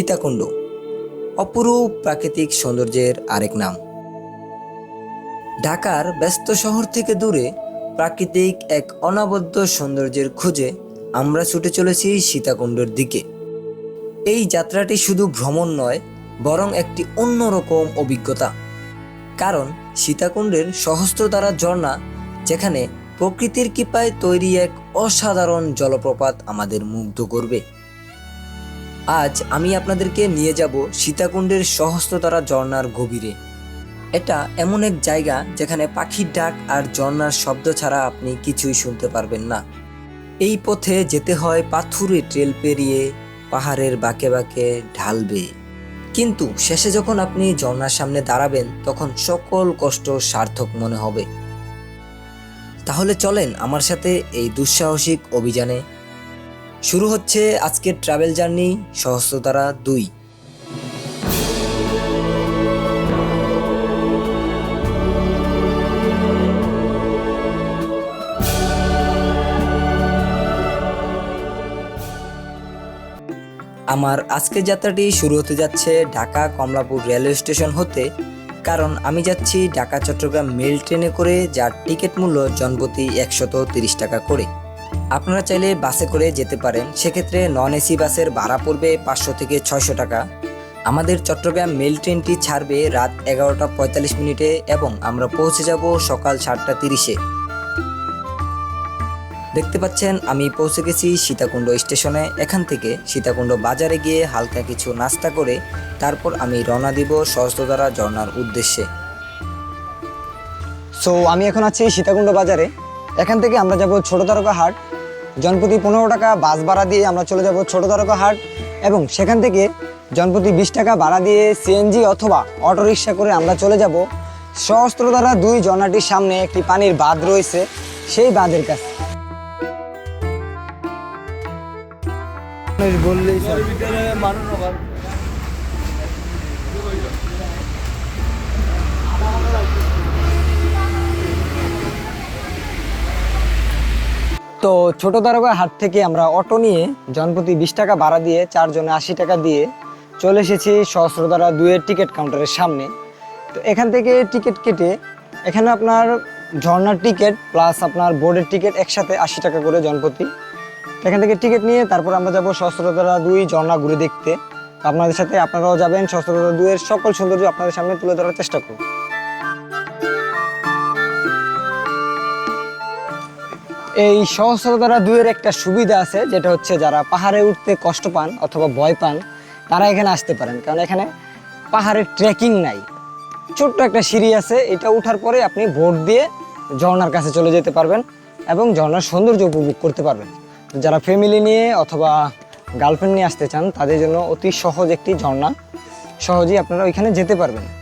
সীতাকুণ্ড, অপরূপ প্রাকৃতিক সৌন্দর্যের আরেক নাম। ঢাকার ব্যস্ত শহর থেকে দূরে প্রাকৃতিক এক অনাবদ্য সৌন্দর্যের খোঁজে আমরা ছুটে চলেছি সীতাকুণ্ডের দিকে। এই যাত্রাটি শুধু ভ্রমণ নয়, বরং একটি অন্যরকম অভিজ্ঞতা। কারণ সীতাকুণ্ডের সহস্রধারা ঝর্ণা, যেখানে প্রকৃতির কৃপায় তৈরি এক অসাধারণ জলপ্রপাত আমাদের মুগ্ধ করবে। আজ আমি আপনাদেরকে নিয়ে যাব সীতাকুণ্ডের সহস্রতারা ঝর্ণার গভীরে। এটা এমন এক জায়গা যেখানে পাখির ডাক আর ঝর্ণার শব্দ ছাড়া আপনি কিছুই শুনতে পারবেন না। এই পথে যেতে হয় পাথুরে ট্রেল পেরিয়ে পাহাড়ের বাঁকে বাঁকে ঢালবে। কিন্তু শেষে যখন আপনি ঝর্ণার সামনে দাঁড়াবেন, তখন সকল কষ্ট সার্থক মনে হবে। তাহলে চলেন আমার সাথে এই দুঃসাহসিক অভিযানে শুরু হচ্ছে আজকের ট্রাভেল জার্নি সহস্রতারা দুই। আমার আজকের যাত্রাটি শুরু হতে যাচ্ছে ঢাকা কমলাপুর রেলওয়ে স্টেশন হতে, কারণ আমি যাচ্ছি ঢাকা চট্টগ্রাম মেল ট্রেনে করে, যার টিকিট মূল্য জনপ্রতি একশত তিরিশ টাকা করে। আপনারা চাইলে বাসে করে যেতে পারেন। সেক্ষেত্রে নন এসি বাসের ভাড়া পড়বে পাঁচশো থেকে ছয়শো টাকা। আমাদের চট্টগ্রাম মেল ট্রেনটি ছাড়বে রাত এগারোটা পঁয়তাল্লিশ মিনিটে এবং আমরা পৌঁছে যাব সকাল সাতটা তিরিশে। দেখতে পাচ্ছেন, আমি পৌঁছে গেছি সীতাকুণ্ড স্টেশনে। এখান থেকে সীতাকুণ্ড বাজারে গিয়ে হালকা কিছু নাস্তা করে তারপর আমি রওনা দিব সহস্রধারা ঝর্ণার উদ্দেশ্যে। সো আমি এখন আছি সীতাকুণ্ড বাজারে। এখান থেকে আমরা যাব ছোট তারকা হাট। জনপ্রতি পনেরো টাকা বাস ভাড়া দিয়ে আমরা চলে যাব ছোট তারকা হাট এবং সেখান থেকে জনপ্রতি বিশ টাকা ভাড়া দিয়ে সিএনজি অথবা অটো রিক্সা করে আমরা চলে যাব। সহস্রধারা দুই জনাটির সামনে একটি পানির বাঁধ রয়েছে, সেই বাঁধের কাছে। বললেই তো ছোট তারকা হাট থেকে আমরা অটো নিয়ে জনপ্রতি বিশ টাকা ভাড়া দিয়ে চারজনে আশি টাকা দিয়ে চলে এসেছি সহস্রধারা দুয়ের টিকিট কাউন্টারের সামনে। তো এখান থেকে টিকিট কেটে এখানে আপনার ঝর্নার টিকিট প্লাস আপনার বোর্ডের টিকিট একসাথে আশি টাকা করে জনপ্রতি। এখান থেকে টিকিট নিয়ে তারপর আমরা যাব সহস্রধারা দুই ঝর্ণা ঘুরে দেখতে। আপনাদের সাথে আপনারাও যাবেন সহস্রধারা দুয়ের সকল সৌন্দর্য আপনাদের সামনে তুলে ধরার চেষ্টা করব। এই সহস্রধারা দুয়ের একটা সুবিধা আছে, যেটা হচ্ছে যারা পাহাড়ে উঠতে কষ্ট পান অথবা ভয় পান, তারা এখানে আসতে পারেন। কারণ এখানে পাহাড়ের ট্রেকিং নাই। ছোট্ট একটা সিঁড়ি আছে, এটা উঠার পরে আপনি ভোট দিয়ে ঝর্নার কাছে চলে যেতে পারবেন এবং ঝর্ণার সৌন্দর্য উপভোগ করতে পারবেন। যারা ফ্যামিলি নিয়ে অথবা গার্লফ্রেন্ড নিয়ে আসতে চান, তাদের জন্য অতি সহজ একটি ঝর্ণা। সহজেই আপনারা ওইখানে যেতে পারবেন।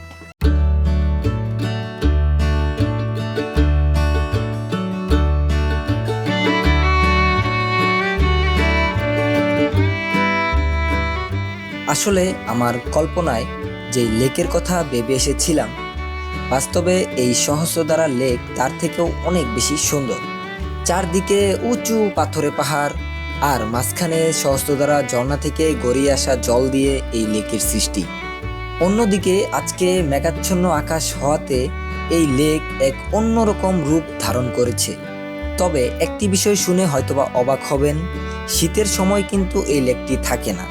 আসলে আমার কল্পনায় যে লেকের কথা ভেবে এসেছিলাম, বাস্তবে এই সহস্রধারা লেক তার থেকেও অনেক বেশি সুন্দর। চারদিকে উঁচু পাথরে পাহাড় আর মাঝখানে সহস্রধারা ঝর্ণা থেকে গড়িয়ে আসা জল দিয়ে এই লেকের সৃষ্টি। অন্যদিকে আজকে মেঘাচ্ছন্ন আকাশ হওয়াতে এই লেক এক অন্যরকম রূপ ধারণ করেছে। তবে একটি বিষয় শুনে হয়তোবা অবাক হবেন, শীতের সময় কিন্তু এই লেকটি থাকে না।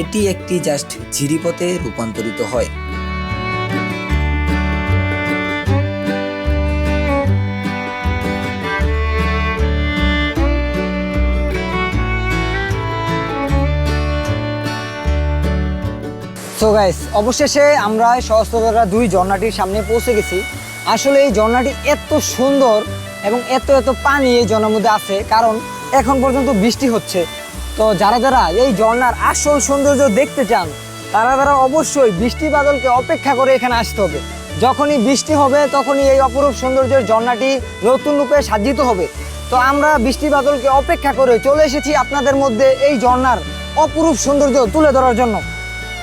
এটি একটি জাস্ট ঝিরিপথে রূপান্তরিত হয়। অবশেষে আমরা সহস্রধারা দুই ঝর্ণাটির সামনে পৌঁছে গেছি। আসলে এই ঝর্ণাটি এত সুন্দর এবং এত এত পানি এই ঝর্ণার মধ্যে আছে, কারণ এখন পর্যন্ত বৃষ্টি হচ্ছে। তো যারা যারা এই ঝর্ণার আসল সৌন্দর্য দেখতে চান, তারা তারা অবশ্যই বৃষ্টি বাদলকে অপেক্ষা করে এখানে আসতে হবে। যখনই বৃষ্টি হবে, তখনই এই অপরূপ সৌন্দর্যের ঝর্ণাটি নতুন রূপে সাজ্জিত হবে। তো আমরা বৃষ্টি বাদলকে অপেক্ষা করে চলে এসেছি আপনাদের মধ্যে এই ঝর্ণার অপরূপ সৌন্দর্য তুলে ধরার জন্য।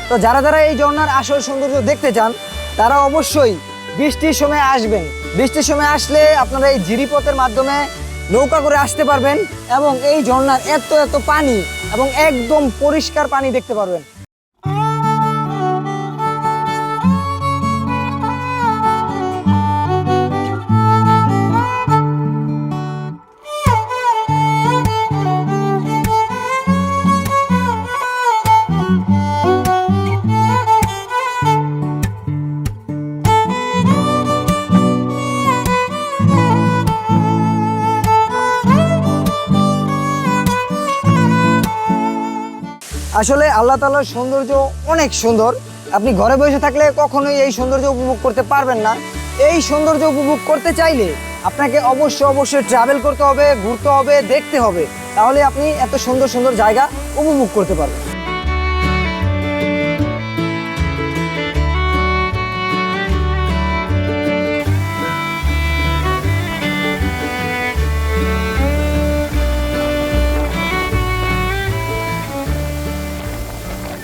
তো যারা যারা এই ঝর্ণার আসল সৌন্দর্য দেখতে চান, তারা অবশ্যই বৃষ্টির সময় আসবেন। বৃষ্টির সময় আসলে আপনারা এই জিরিপথের মাধ্যমে নৌকা করে আসতে পারবেন এবং এই ঝর্ণার এত এত পানি এবং একদম পরিষ্কার পানি দেখতে পারবেন। আসলে আল্লাহ তালার সৌন্দর্য অনেক সুন্দর। আপনি ঘরে বসে থাকলে কখনোই এই সৌন্দর্য উপভোগ করতে পারবেন না। এই সৌন্দর্য উপভোগ করতে চাইলে আপনাকে অবশ্যই অবশ্যই ট্রাভেল করতে হবে, ঘুরতে হবে, দেখতে হবে। তাহলে আপনি এত সুন্দর সুন্দর জায়গা উপভোগ করতে পারবেন।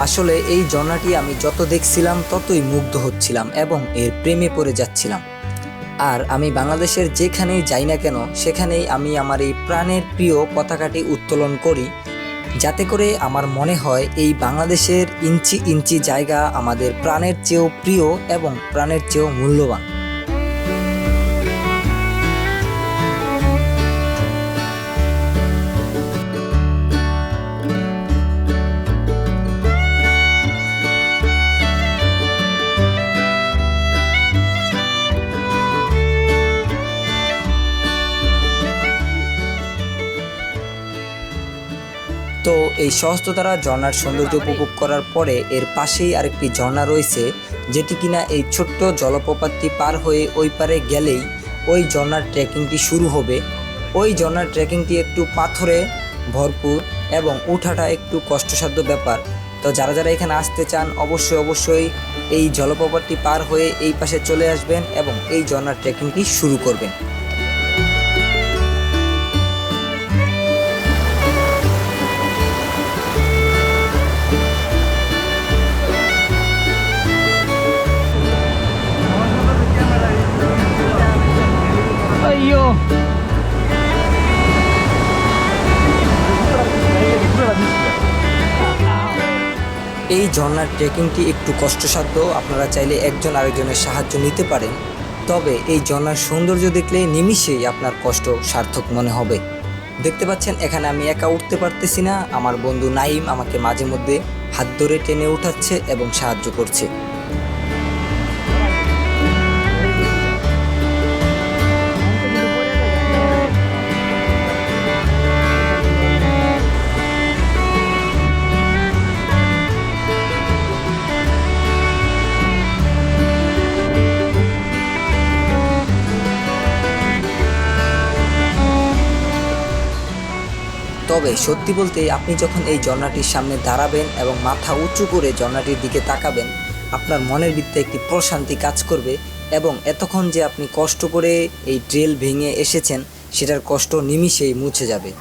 আসলে এই ঝর্ণাটি আমি যত দেখছিলাম, ততই মুগ্ধ হচ্ছিলাম এবং এর প্রেমে পড়ে যাচ্ছিলাম। আর আমি বাংলাদেশের যেখানেই যাই না কেন, সেখানেই আমি আমার এই প্রাণের প্রিয় পতাকাটি উত্তোলন করি, যাতে করে আমার মনে হয় এই বাংলাদেশের ইঞ্চি ইঞ্চি জায়গা আমাদের প্রাণের চেয়েও প্রিয় এবং প্রাণের চেয়েও মূল্যবান। এই সহস্রতারা ঝর্ণার সৌন্দর্য উপভোগ করার পরে এর পাশেই আরেকটি ঝর্ণা রয়েছে, যেটি কিনা এই ছোট্ট জলপ্রপাতটি পার হয়ে ওই পারে গেলেই ওই ঝর্ণার ট্রেকিংটি শুরু হবে। ওই ঝর্ণার ট্রেকিংটি একটু পাথরে ভরপুর এবং উঠাটা একটু কষ্টসাধ্য ব্যাপার। তো যারা যারা এখানে আসতে চান, অবশ্যই অবশ্যই এই জলপ্রপাতটি পার হয়ে এই পাশে চলে আসবেন এবং এই ঝর্ণার ট্রেকিংটি শুরু করবেন। Dio! এই ঝর্নার ট্রেকিংটি একটু কষ্টসাধ্য। আপনারা চাইলে একজন আরেকজনের সাহায্য নিতে পারেন। তবে এই ঝর্নার সৌন্দর্য দেখলে নিমিশেই আপনার কষ্ট সার্থক মনে হবে। দেখতে পাচ্ছেন, এখানে আমি একা উঠতে পারতেছি না। আমার বন্ধু নাইম আমাকে মাঝে মধ্যে হাত ধরে টেনে উঠাচ্ছে এবং সাহায্য করছে। তবে সত্যি বলতে আপনি যখন এই ঝর্ণাটির সামনে দাঁড়াবেন এবং মাথা উঁচু করে ঝর্ণাটির দিকে তাকাবেন, আপনার মনের ভিত্তে একটি প্রশান্তি কাজ করবে এবং এতক্ষণ যে আপনি কষ্ট করে এই ট্রেল ভেঙে এসেছেন, সেটার কষ্ট নিমিষেই মুছে যাবে।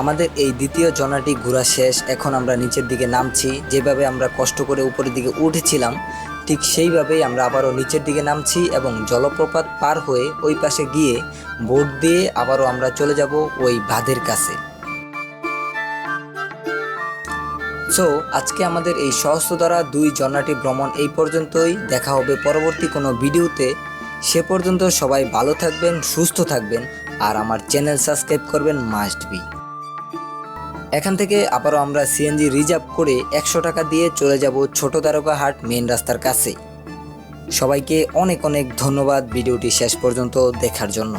আমাদের এই দ্বিতীয় জনাটি ঘোরা শেষ। এখন আমরা নিচের দিকে নামছি। যেভাবে আমরা কষ্ট করে উপরের দিকে উঠেছিলাম, ঠিক সেইভাবেই আমরা আবারও নিচের দিকে নামছি এবং জলপ্রপাত পার হয়ে ওই পাশে গিয়ে বোট দিয়ে আবারও আমরা চলে যাব ওই বাঁধের কাছে। সো আজকে আমাদের এই সহস্রধারা দুই জন্নাটি ভ্রমণ এই পর্যন্তই। দেখা হবে পরবর্তী কোনো ভিডিওতে। সে পর্যন্ত সবাই ভালো থাকবেন, সুস্থ থাকবেন, আর আমার চ্যানেল সাবস্ক্রাইব করবেন মাস্ট বি। এখান থেকে আবারও আমরা সিএনজি রিজার্ভ করে একশো টাকা দিয়ে চলে যাব ছোট তারকা হাট মেন রাস্তার কাছে। সবাইকে অনেক অনেক ধন্যবাদ ভিডিওটি শেষ পর্যন্ত দেখার জন্য।